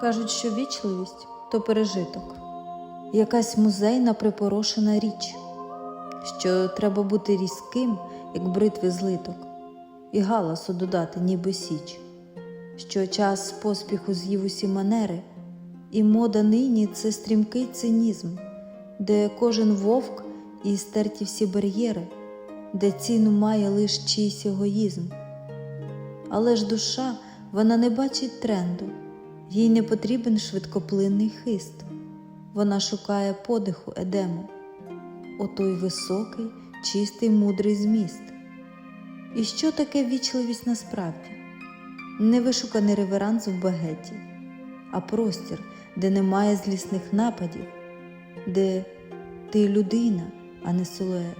Кажуть, що вічливість то пережиток, якась музейна припорошена річ, що треба бути різким, як бритви злиток, і галасу додати, ніби січ, що час поспіху з'їв усі манери, і мода нині це стрімкий цинізм, де кожен вовк і стерті всі бар'єри, де ціну має лиш чийсь егоїзм. Але ж душа вона не бачить тренду, їй не потрібен швидкоплинний хист. Вона шукає подиху Едему, отой високий, чистий, мудрий зміст. І що таке вічливість насправді? Не вишуканий реверанс в багеті, а простір, де немає злісних нападів, де ти людина, а не силует.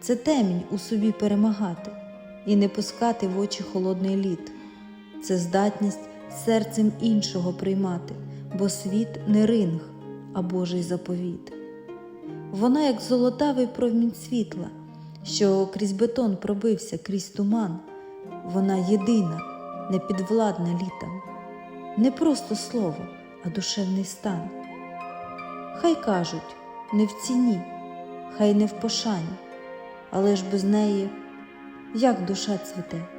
Це темінь у собі перемагати і не пускати в очі холодний лід. Це здатність серцем іншого приймати, бо світ не ринг, а Божий заповіт. Вона, як золотавий промінь світла, що крізь бетон пробився крізь туман, вона єдина, непідвладна літам, не просто слово, а душевний стан. Хай кажуть, не в ціні, хай не в пошані, але ж без неї як душа цвіте.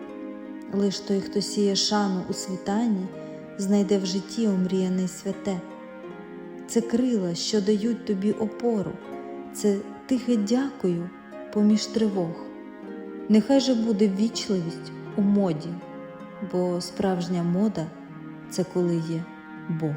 Лиш той, хто сіє шану у світанні, знайде в житті омріяне святе. Це крила, що дають тобі опору, це тихе дякую поміж тривог. Нехай же буде вічливість у моді, бо справжня мода це коли є Бог.